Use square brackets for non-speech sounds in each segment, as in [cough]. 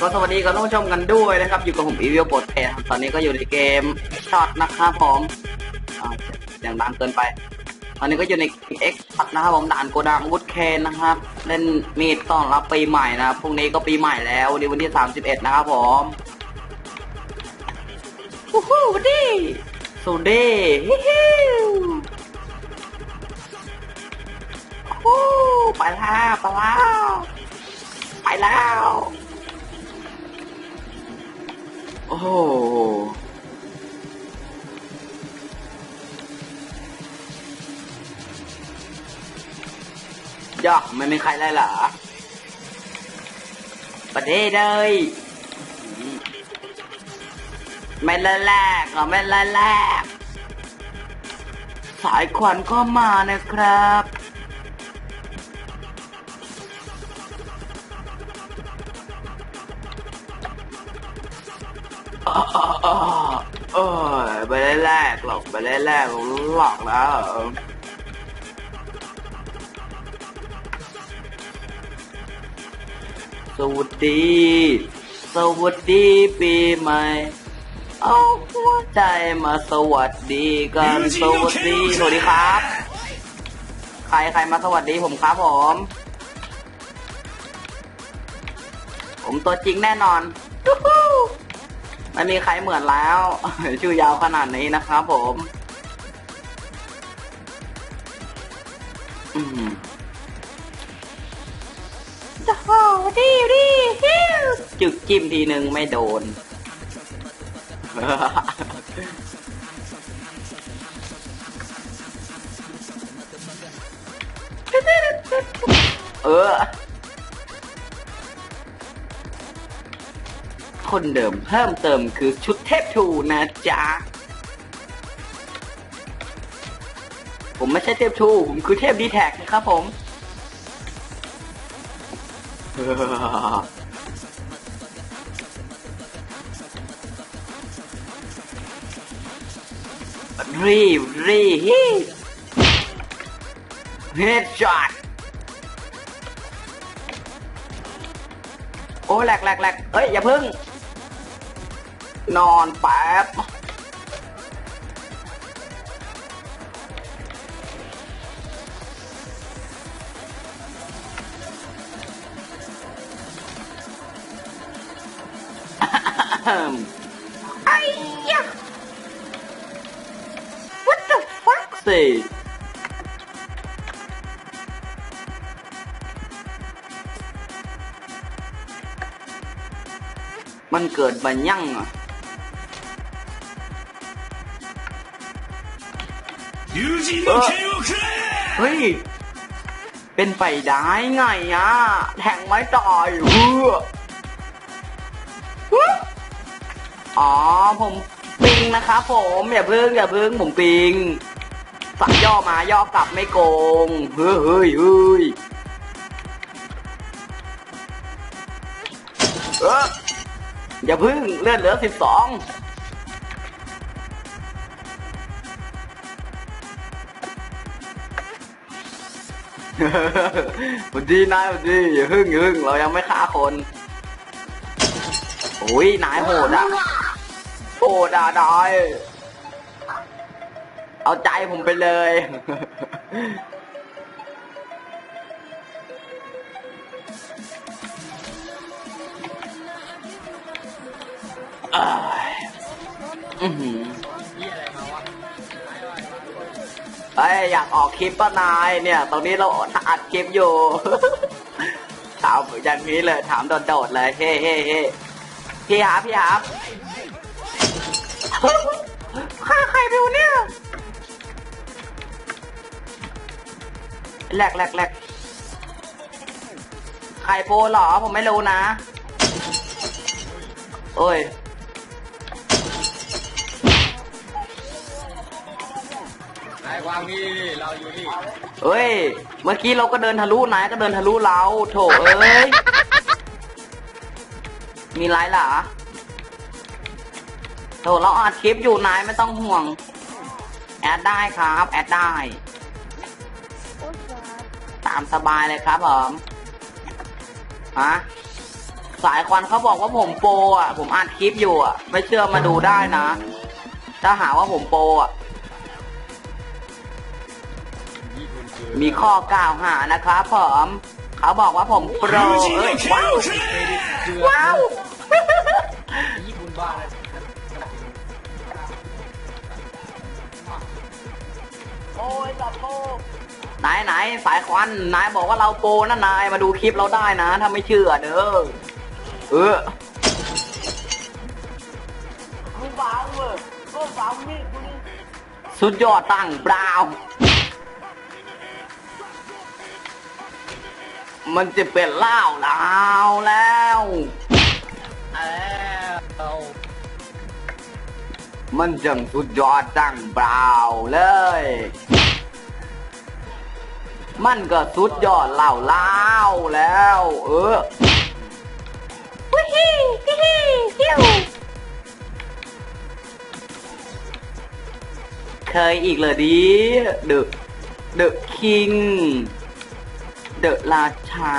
ก็สวัสดีกับท่านผู้ชมกันด้วยนะครับ อยู่กับผมอีวิวโปรดแครับตอนนี้ก็อยู่ในเกมช็อตนะครับผมอย่างดังเกินไป ตอนนี้ก็อยู่ใน X ช็อตนะครับผมด่านโกดังวุฒเคนนะครับ เล่นมีดต้อนรับปีใหม่นะพรุ่งนี้ก็ปีใหม่แล้ววันนี้วันที่ 31 นะครับผมวู้ฮู้สวัสดีสวัสดีฮิฮิววู้ไปแล้วไปแล้วไปแล้ว อ้โหยอกไม่มีใครเลยเหรอประเทศเลยไม่ละแรกเหรอไม่ละแรกสายควันก็มานะครับ ไปได้แรกหลอกแล้วสวัสดี สวัสดีปีใหม่ เอาหัวใจมาสวัสดีกัน สวัสดี สวัสดีครับ ใครใครมาสวัสดีผมครับผม ผมตัวจริงแน่นอนยูฮู ไม่มีใครเหมือนแล้ว ชื่อยาวขนาดนี้นะครับผมอืมโอ้โหดีดีฮิวจึกจิ้มทีนึงไม่โดน เออ คนเดิมเพิ่มเติมคือชุดเทพทูนะจ๊ะ ผมไม่ใช่เทพทู ผมคือเทพดีแท็กนะครับผม รีบรีฮีเฮดช็อตโอ้แหลกแหลกแหลกเอ้ย อย่าพึ่ง นอนแป๊บไอ้ยะ What the fuck สิ มันเกิดบันยั่งอะ 友人の剣をくれ เฮ้ย เป็นไปได้ไงอ่ะ แทงไม่ตายเพื่ออ๋อ ผมปิงนะครับผม อย่าพึ่งอย่าพึ่งผมปิง สั่งย่อมาย่อกลับไม่โกง เฮ้ยเฮ้ยเฮ้ยเอออย่าพึ่งเลือดเหลือสิบสอง สวัสดีนายสวัสดีอย่าพึ่งอย่าพึ่งเรายังไม่ฆ่าคนโอ้ยนายโหดอะโหดอะนายเอาใจผมไปเลยอ้ยอื้อหือ เอ้ยอยากออกคลิปป่ะนายเนี่ยตอนนี้เราอัดคลิปอยู่ ถามอย่างนี้เลยถามโดดๆเลย เฮ้เฮ้เฮ้พี่หาพี่หาฆ่าใครไปวะเนี่ยแหลกแหลกแหลกใครโปรหรอผมไม่รู้นะ โอ้ยางนี่เราอยู่นี่เอ้ย เมื่อกี้เราก็เดินทะลุนายก็เดินทะลุเราโถเอ้ย มีไรล่ะโถเราอัดคลิปอยู่นายไม่ต้องห่วง แอดได้ครับ แอดได้ ตามสบายเลยครับผมฮะสายควันเขาบอกว่าผมโปอะ ผมอ่านคลิปอยู่อะ ไม่เชื่อมาดูได้นะ ถ้าหาว่าผมโปอะ มีข้อกล่าวหานะครับผมเขาบอกว่าผมโปรเอ้ยว้าวว้าวนายไหนสายควันนายบอกว่าเราโปรนะนายมาดูคลิปเราได้นะถ้าไม่เชื่อเด้อเออสุดยอดตั้งเปล่า มันจะเป็นเล่าลาวแล้วเอามันจังสุดยอดตั้งเปล่าเลย มันก็สุดยอดเล่าเล่าแล้ว เออวิฮีฮิฮีฮิวเคยอีกเลยดิเดอะเดอะคิง เดอะราชา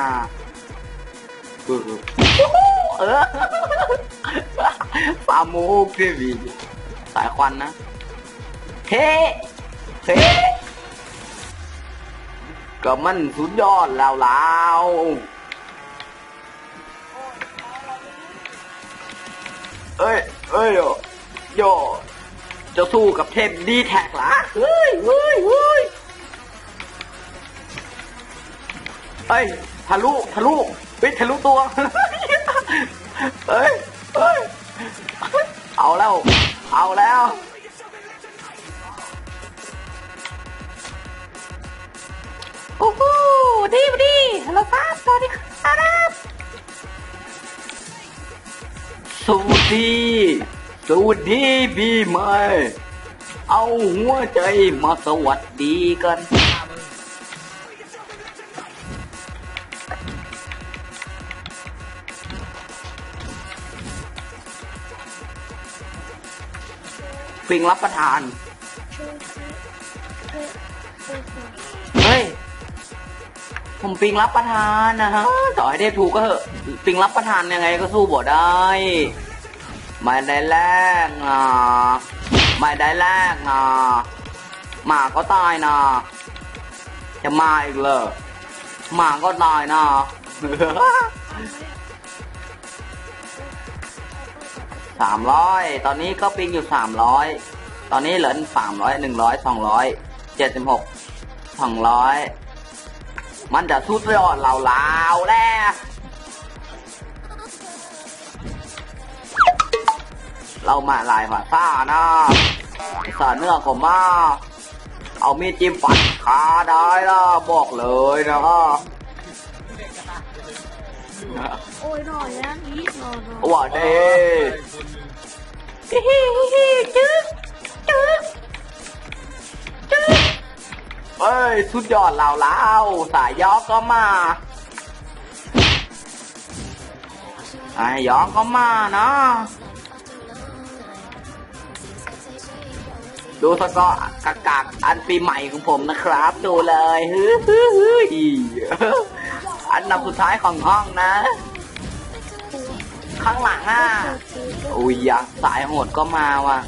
เออเออฟาโมเทวีสายควันนะ เฮ้เฮ้ก็มันสุดยอดแล้วแล้วเอ้ย เอ้ยโยโยจะสู้กับเทพดีแท็กหรอเฮ้ยเฮ้ยเฮ้ย เอ้ยทะลุทะลุเฮ้ยทะลุตัวเฮ้ยเฮ้ยเอาแล้ว เอาแล้วโอ้โหดีดีฮัลโหลครับสวัสดีครับสวัสดีสวัสดีปีใหม่เอาหัวใจมาสวัสดีกัน ปิงรับประทาน เฮ้ย ผมปิงรับประทานนะฮะ ต่อให้เทพถูกก็เถอะ ปิงรับประทานยังไงก็สู้บ่ได้ ไม่ได้แลกนะไม่ได้แลกนะหมาก็ตายนะ จะมาอีกเลยหมาก็ตายนะ สามร้อยตอนนี้ก็ปิงอยู่สามร้อยตอนนี้เหลือสามร้อยหนึ่งร้อยสองร้อยเจ็ดสิบหกสองร้อยมันจะสุดยอดเราลาวๆแล้วเรามาลายภาษานะภาษาเนื้อของมาเอามีดจิ้มปัดขาได้ละบอกเลยนะ โอ้ยหน่อยนะอีกหน่อยหน่อยว่าเด้ฮิฮีฮิฮีจึ๊กจึ๊กจึ๊กเอ้ย สุดยอดลาวลาวสายยอกก็มาไอ้ยอกก็มานะ ดูสกอร์กากากอันปีใหม่ของผมนะครับ ดูเลยฮึฮึฮึ อันดับสุดท้ายของห้องนะ ข้างหลังอะอุ้ยยะสายโหดก็มาว่ะ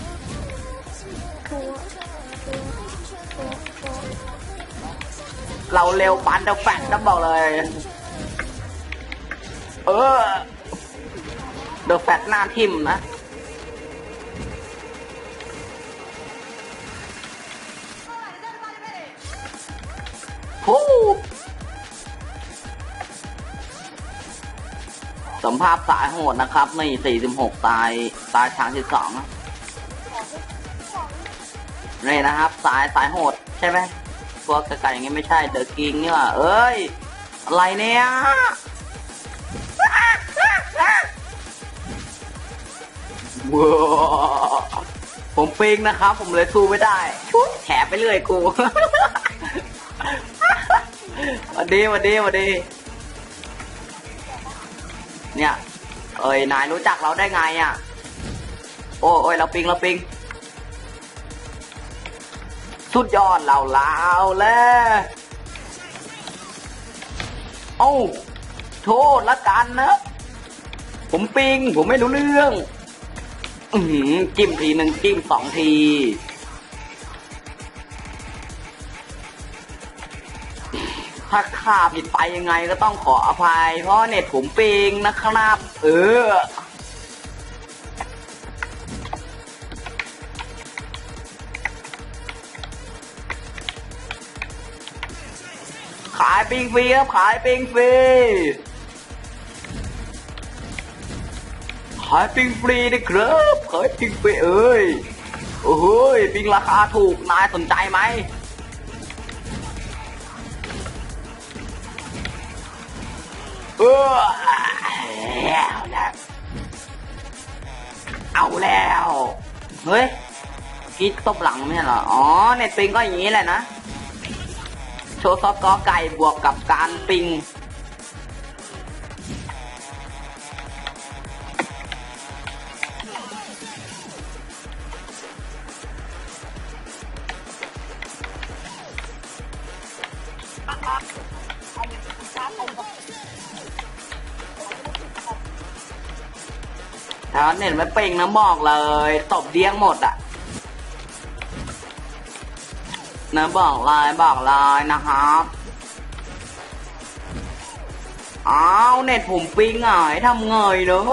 เราเร็วปันเดอะแฟกนะบอกเลย เออ เดอะแฟกหน้าทิมนะ มภาษณ์สายโหดนะครับใน46ตายตายทาง12นะนี่นะครับสายสายโหดใช่ไหมพวกไก่ๆอย่างงี้ไม่ใช่เดอะกิงเนี่ว่ะเอ้ยอะไรเนี่ยว้าผมปิงนะครับ ผมเลยสู้ไม่ได้ชุดแถไปเรื่อยกูวันดีวันดีวันดี เนี่ย เอ้ยนายรู้จักเราได้ไงอะ โอ้โอ้ยเราปิงเราปิง สุดยอดเราลาวแล้วเอ้าโทษละกันนะผมปิง ผมไม่รู้เรื่อง อือหือจิ้มทีหนึ่งจิ้มสองที ถ้าข้าผิดไปยังไงก็ต้องขออภัย เพราะเน็ตผมปิงนะครับ เออ ขายปิงฟรีครับ ขายปิงฟรีขายปิงฟรีนะครับขายปิงฟรีเอ้ยโอ้โหยปิงราคาถูกนายสนใจไหม แล้วแล้วเอาแล้ว เฮ้ยกีดตบหลังไม่ใช่เหรอ อ๋อเน็ตปิงก็อย่างนี้แหละนะ โชว์ซอฟต์กอไก่บวกกับการปิง งนะบอกเลย ตบเดี้ยงหมดอะนะบอกเลยบอกเลยนะครับอ้าวเน็ตผมปิงอะให้ทำเงยเนอะ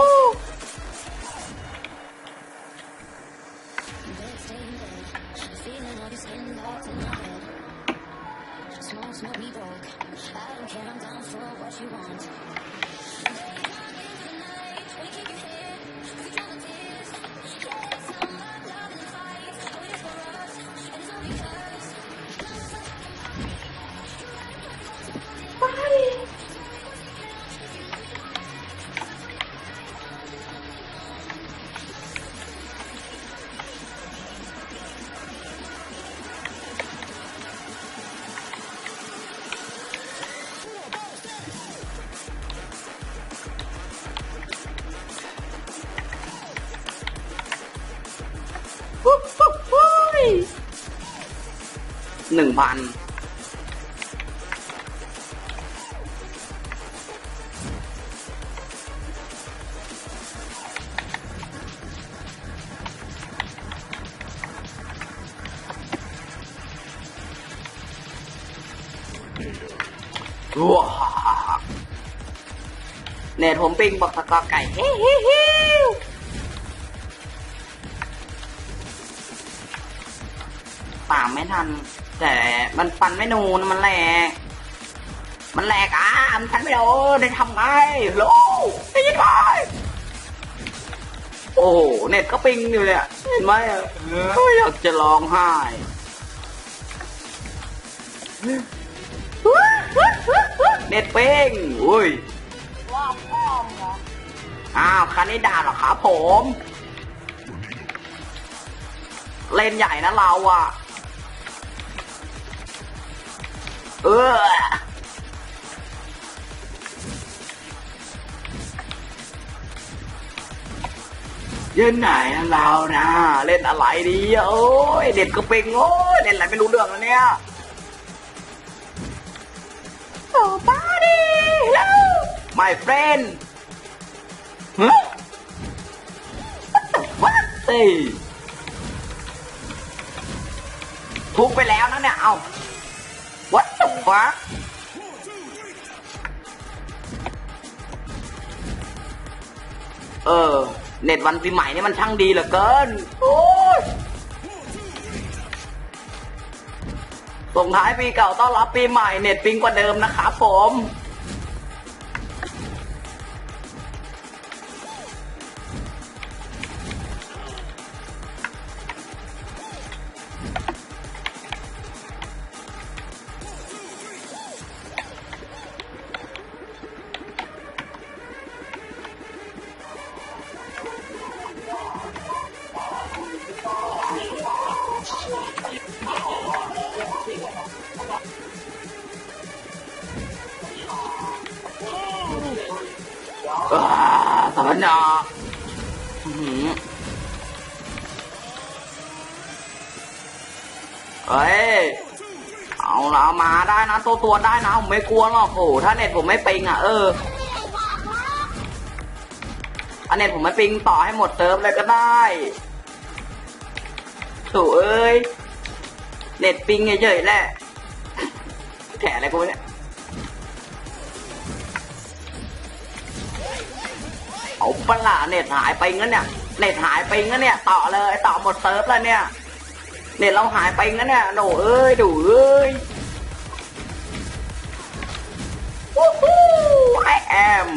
หนึ่งพันว้าเน็ตผมปิ้งบอกสกอไก่เฮ้เฮ้ ทัน แต่มันฟันไม่นูนมันแหลก มันแหลกอะมันฟันไม่โดนได้ทำไงโลได้ยินไหมโอ้โหเน็ตก็ปิงอยู่เนี่ยเห็นไหมอะเฮ้ยอยากจะร้องไห้เน็ตเป้งอุ้ยอ้าวคันนี้ด่าเหรอครับผม เล่นใหญ่นะเราอะ เออยืนไหนนะเรานะ เล่นอะไรดีอะโอ้ยเด็ดก็เป็งโอ้ยเล่นอะไรไม่รู้เรื่องแล้วเนี่ยโอ้ป้าดิ hello my friend ฮะ what the fuck เอ้ยทุบไปแล้วนะเนี่ย เอา what the fuck เออเน็ตวันปีใหม่นี่มันช่างดีเหลือเกินโอ้ยส่งท้ายปีเก่าต้อนรับปีใหม่เน็ตปิงกว่าเดิมนะครับผม สารนาเฮ้ย เอาละมาได้นะ ตัวตัวได้นะ ผมไม่กลัวหรอกโอ้โหถ้าเน็ตผมไม่ปิงอะ เอออันเน็ตผมไม่ปิงต่อให้หมดเซิร์ฟเลยก็ได้โถูเอ้ย เน็ตปิงเฉยๆแหละแถอะไรกูเนี่ย เอาปล่ะเน็ตหายไปงั้นเนี่ย เน็ตหายไปงั้นเนี่ย ต่อเลยต่อหมดเซิร์ฟแล้วเนี่ย เน็ตเราหายไปงั้นเนี่ยโหนเอ้ยดูเอ้ยวู้ฮู้ I am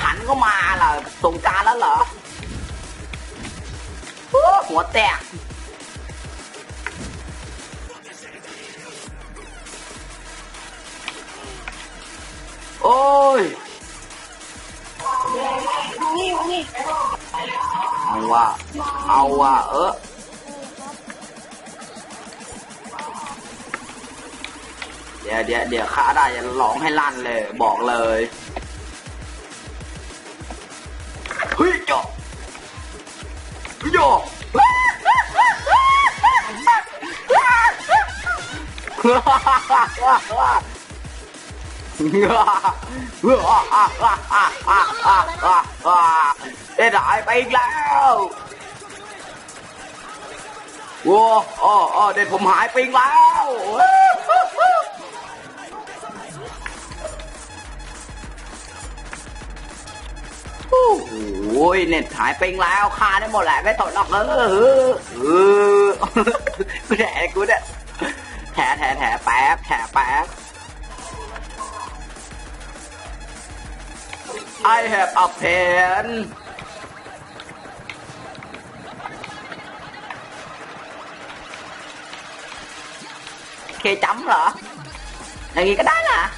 ขันก็มาล่ะสงการแล้วเหรอหัวแตก โอ้ยนี่นี่เอาว่ะเอาว่ะเออเดี๋ยวเดี๋ยวเดี๋ยวข้าได้จะร้องให้ลั่นเลยบอกเลยเฮ้ยจบโย ได้หายไปอีกแล้วโว้โอ้โอ้เด็ดผมหายไปอีกแล้วโอ้โหเน็ตหายไปแล้วคาได้หมดแหละไม่ตกหรอกเออเออเออกูแถกูเนี่ยแถแถแถแป๊บแถแป๊บ I have a pen. Khi chấm rồi. Là gì cái đó là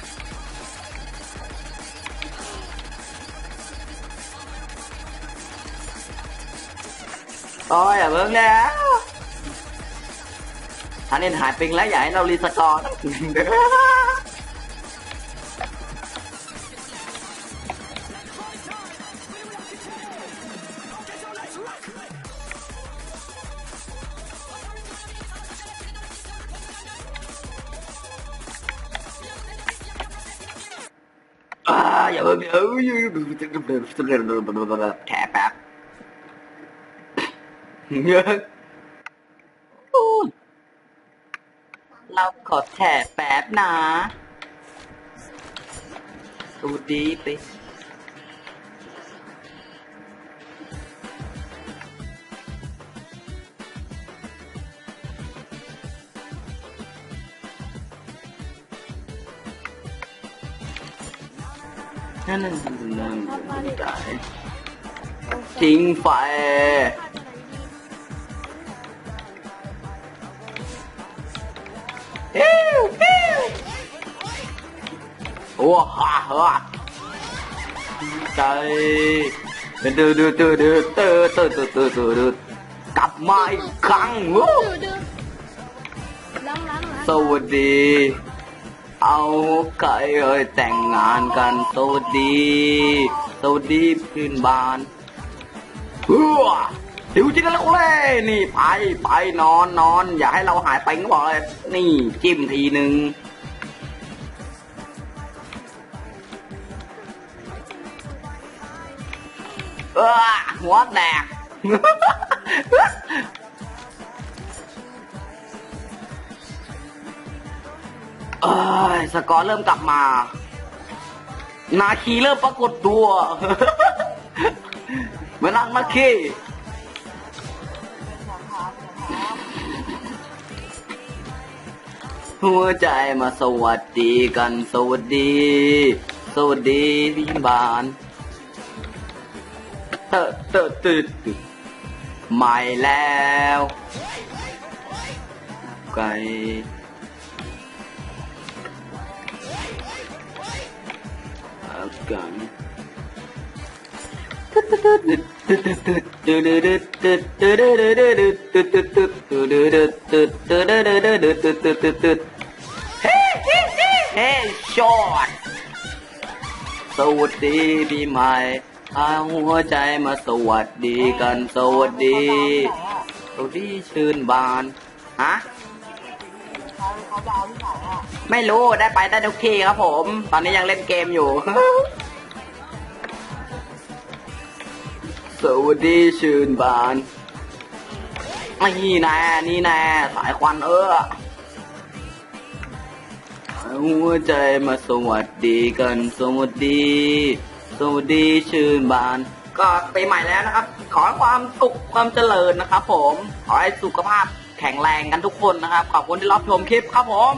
Tôi là bướng nè! Anh nên hại pin lấy vậy đâu Lisa con [laughs] วแถแป๊บเราขอแถแป๊บนะดูดีไป นั่นนั่นนั่นนั่นได้ทิ้งไฟฮิวฮิวโอ้ฮ่าฮ่าใจดืดดืดดืดดืดดืดดืดดืดดืดดืดดืดกลับมาอีกครั้งวู้ดื้อดื้อล้างล้างล้างสวัสดี เอาใครเอ่ยแต่งงานกันสวัสดีสวัสดีพื้นบ้านเฮ้อดิวจินแล้วเลยนี่ไปไปนอนนอน อย่าให้เราหายไปก็บอกเลยนี่จิ้มทีหนึ่งเออหัวแตก เอ้ยสกอร์เริ่มกลับมา นาคีเริ่มปรากฏตัวเหมือนนักนาคีหัวใจมาสวัสดีกันสวัสดี สวัสดีพี่บานเตอะเตอะตึดตึดใหม่แล้ว ไก่ กันเฮ้ช็อตสวัสดีปีใหม่พาหัวใจมาสวัสดีกันสวัสดีสวัสดีชื่นบานฮะ ไไม่รู้ได้ไปได้ทุกทีครับผม ตอนนี้ยังเล่นเกมอยู่ สวัสดีชื่นบานนี่แน่นี่แน่สายควันเออหัวใจมาสวัสดีกัน สวัสดี สวัสดีชื่นบาน ก็ไปใหม่แล้วนะครับ ขอความสุขความเจริญนะครับผม ขอให้สุขภาพ แข็งแรงกันทุกคนนะครับ ขอบคุณที่รับชมคลิปครับผม